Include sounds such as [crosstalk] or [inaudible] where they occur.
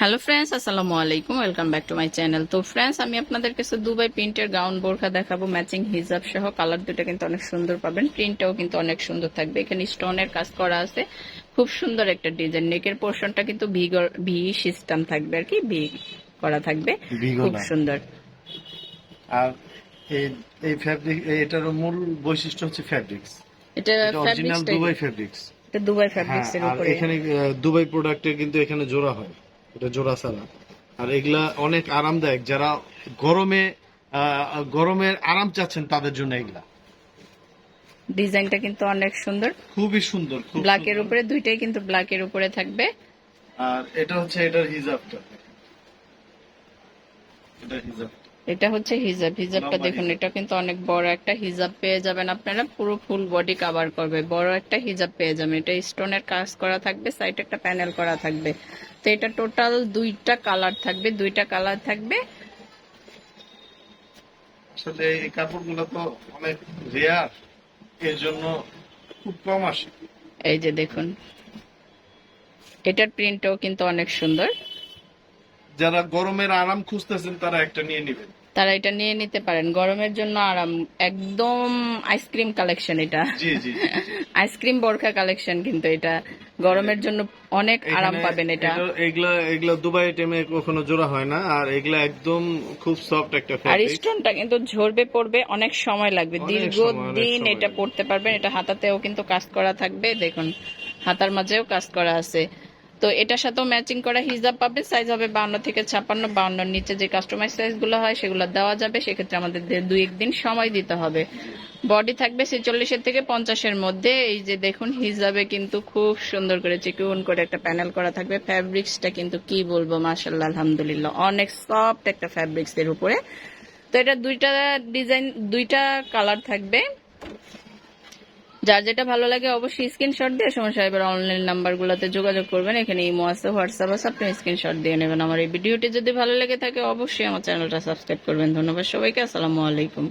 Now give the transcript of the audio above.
Hello friends আসসালামু আলাইকুম welcome back to my channel তো ফ্রেন্ডস আমি আপনাদের কাছে দুবাই প্রিন্টের গাউন বোরখা দেখাবো ম্যাচিং হিজাব সহ। কালার দুটো কিন্তু অনেক সুন্দর পাবেন। প্রিন্টটাও কিন্তু অনেক সুন্দর থাকবে। এখানে স্টোনের কাজ করা আছে। খুব সুন্দর একটা ডিজাইন নেকের পোর্শনটা কিন্তু ভি ভি সিস্টেম থাকবে আর কি। ভি করা থাকবে। খুব সুন্দর। আর এই এই ফ্যাব্রিক এটার মূল বৈশিষ্ট্য হচ্ছে ফ্যাব্রিক্স এটা অরিজিনাল দুবাই ফ্যাব্রিক্স এটা দুবাই ফ্যাব্রিক্স এর উপরে। এখানে দুবাই প্রোডাক্টের কিন্তু এখানে জোড়া হয়। এটা জোড়া ছাড়া আর এগুলা অনেক আরামদায়ক যারা গরমে গরমের আরাম চাচ্ছেন তাদের জন্য এগুলা। ডিজাইনটা কিন্তু অনেক সুন্দর। খুবই সুন্দর ব্ল্যাক ব্ল্যাকের উপরে দুইটাই কিন্তু ব্ল্যাকের উপরে থাকবে। আর এটা হচ্ছে এটার হিজাবটা। এটা হিজাব এটা হচ্ছে হিজাব। হিজাবটা দেখুন এটা কিন্তু অনেক বড় একটা হিজাব পেয়ে যাবেন আপনারা। পুরো ফুল বডি কভার করবে। বড় একটা হিজাব পেয়ে যাবেন। এটা স্টোনের কাজ করা থাকবে সাইডে একটা প্যানেল করা থাকবে। তো এটা টোটাল দুইটা কালার থাকবে দুইটা কালার থাকবে। আসলে এই কাপড়গুলো তো অনেক রেয়ার এর জন্য খুব কম আসে। এই যে দেখুন এটার প্রিন্টও কিন্তু অনেক সুন্দর। যারা গরমের আরাম খুঁজতেছেন তারা একটা নিয়ে নেবেন। তারা এটা নিয়ে নিতে পারেন। গরমের জন্য আরাম একদম আইসক্রিম কালেকশন এটা। জি জি। আইসক্রিম [laughs] বোরখা কালেকশন কিন্তু এটা। গরমের জন্য অনেক আরাম পাবেন এটা। এগুলা এগুলা দুবাই আইটেমে কখনো জোড়া হয় না। আর এগুলা একদম খুব সফট একটা আর স্টোনটা কিন্তু ঝরবে পড়বে অনেক সময় লাগবে। দীর্ঘ দিন এটা পড়তে পারবেন। এটা হাতাতেও কিন্তু কাজ করা থাকবে। দেখুন হাতার মাঝেও কাজ করা আছে। তো এটার সাথেও ম্যাচিং করা হিজাব পাবে সাইজ হবে বাউন্ন থেকে ছাপ্পান্ন, বাউন্নর নিচে যে কাস্টমাইজ সাইজগুলো হয় সেগুলো দেওয়া যাবে, সেক্ষেত্রে আমাদের দুই একদিন সময় দিতে হবে। বডি থাকবে ছেচল্লিশের থেকে পঞ্চাশের মধ্যে, এই যে দেখুন হিজাবে কিন্তু খুব সুন্দর করে চিকুন করে একটা প্যানেল করা থাকবে। ফ্যাব্রিক্সটা কিন্তু কি বলব মাসাল্লাহ আলহামদুলিল্লাহ। অনেক সফট একটা ফ্যাব্রিক্স এর উপরে। তো এটা দুইটা ডিজাইন দুইটা কালার থাকবে। যার যেটা ভালো লাগে অবশ্যই স্ক্রিনশট দিয়ে সমস্যা এবার অনলাইন নাম্বার নাম্বারগুলোতে যোগাযোগ করবেন। এখানে ইমো আছে, হোয়াটসঅ্যাপ আছে, আপনি স্ক্রিনশট দিয়ে নেবেন। আমার এই ভিডিওটি যদি ভালো লেগে থাকে, অবশ্যই আমার চ্যানেলটা সাবস্ক্রাইব করবেন। ধন্যবাদ সবাইকে, আসসালামু আলাইকুম।